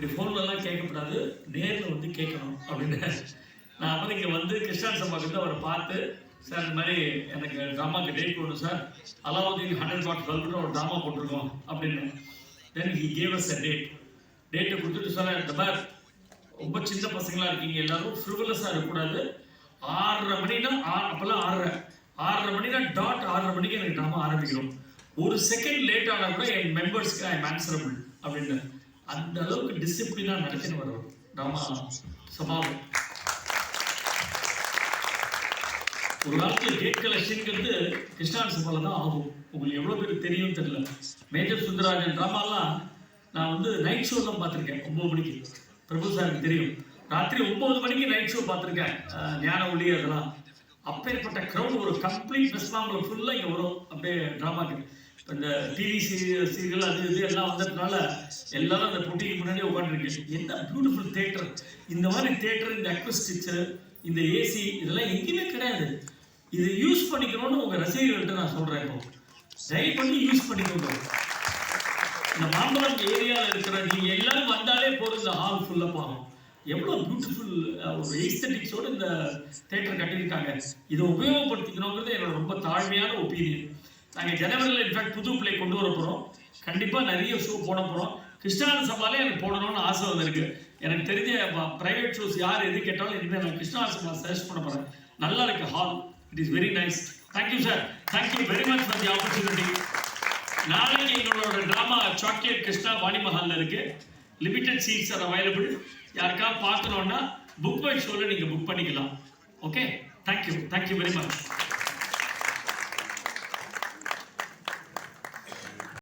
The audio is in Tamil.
இப்படி ஃபோன்லலாம் கேட்கக்கூடாது நேரில் வந்து கேட்கணும் அப்படின்னு நான் அப்புறம் இங்கே வந்து கிருஷ்ணன் சபாக்கு அவரை பார்த்து சார் இந்த மாதிரி எனக்கு ட்ராமாக்கு டேட் போடணும் சார். அலாவுதீன் ஹண்ட்ரட் பாட் டுவெல்னு ஒரு ட்ராமா போட்டிருக்கோம் அப்படின்னு. Then he gave us a date டேட்டை கொடுத்துட்டு சார் இந்த மாதிரி ரொம்ப சின்ன பசங்களாக இருக்கீங்க எல்லாரும் ஃப்ரிவலஸாக இருக்கக்கூடாது. ஆறரை மணினா ஆ- அப்போல்லாம் ஆறரை. ஆறரை மணினா டாட் ஆறரை மணிக்கு எனக்கு ட்ராமா ஆரம்பிக்கணும். ஒரு செகண்ட் லேட் ஆனால் கூட என் மெம்பர்ஸ்க்கு ஐ எம் ஆன்சரபிள் அப்படின்னு அந்த அளவுக்கு டிசிப்ளினாக நடத்தின்னு வரும் ட்ராமா சபாவம் ஒரு காலத்துல கேட் கலெக்ஷனுங்கிறது கிருஷ்ணான் சபால தான் ஆகும். உங்களுக்கு எவ்வளோ பேருக்கு தெரியும் தெரியல. மேஜர் சுந்தரராஜன் ட்ராமாலாம் நான் வந்து நைட் ஷோ தான் பார்த்துருக்கேன் ஒம்பது மணிக்கு. பிரபு சாருக்கு தெரியும். ராத்திரி ஒம்பது மணிக்கு நைட் ஷோ பார்த்துருக்கேன். ஞான ஒளி அதெல்லாம். அப்பேற்பட்ட க்ரௌட் ஒரு கம்ப்ளீட் வெஸ்ட்மாம்பில் ஃபுல்லாக இங்கே வரும். அப்படியே ட்ராமாக்கு இந்த டிவி சீரியல் சீரியல் அது இது எல்லாம் வந்ததுனால எல்லாரும் அந்த போட்டிக்கு முன்னாடி உட்காந்துருக்கு என்ன பியூட்டிஃபுல் தேட்டர் இந்த மாதிரி தேட்டர் இந்த அக்வஸ்டிச்சர் இந்த ஏசி இதெல்லாம் எங்கேயுமே கிடையாது. இதை யூஸ் பண்ணிக்கணும்னு உங்கள் ரசிகர்கள்ட்ட நான் சொல்கிறேன் இப்போ. தயவு பண்ணி யூஸ் பண்ணிக்கோங்க. இந்த மாம்பழம் ஏரியாவில் இருக்கிற நீங்கள் எல்லாரும் வந்தாலே போதும் இந்த ஹால் ஃபுல்லாக பார்க்கணும் எவ்வளோ பியூட்டிஃபுல் ஒரு எஸ்தட்டிக்ஸோடு இந்த தேட்டர் கட்டியிருக்காங்க. இதை உபயோகப்படுத்திக்கணுங்கிறது என்னோட ரொம்ப தாழ்மையான ஒப்பீனியன் நாங்கள் ஜனவரியில் இன்ஃபேக்ட் புது பிள்ளை கொண்டு வர போகிறோம் கண்டிப்பாக நிறைய ஷோ போட போகிறோம் கிருஷ்ணான சபாலே எனக்கு போடணும்னு ஆசை வந்திருக்கு. எனக்கு தெரிஞ்ச ப்ரைவேட் ஷோஸ் யார் எது கேட்டாலும் இனிமேல் நான் கிருஷ்ணான சபா சஜஸ்ட் பண்ண போகிறேன் நல்லா இருக்கு hall it is very nice thank you sir thank you very much for the opportunity நாளைக்கு எங்களோட ட்ராமா சாக்லேட் கிருஷ்ணா வாணி மஹால்ல இருக்கு. லிமிடெட் சீட்ஸ் ஆர் அவைலபிள் யாருக்கா பார்க்கணும்னா புக் பை ஷோவில் நீங்கள் புக் பண்ணிக்கலாம். Okay thank you thank you very much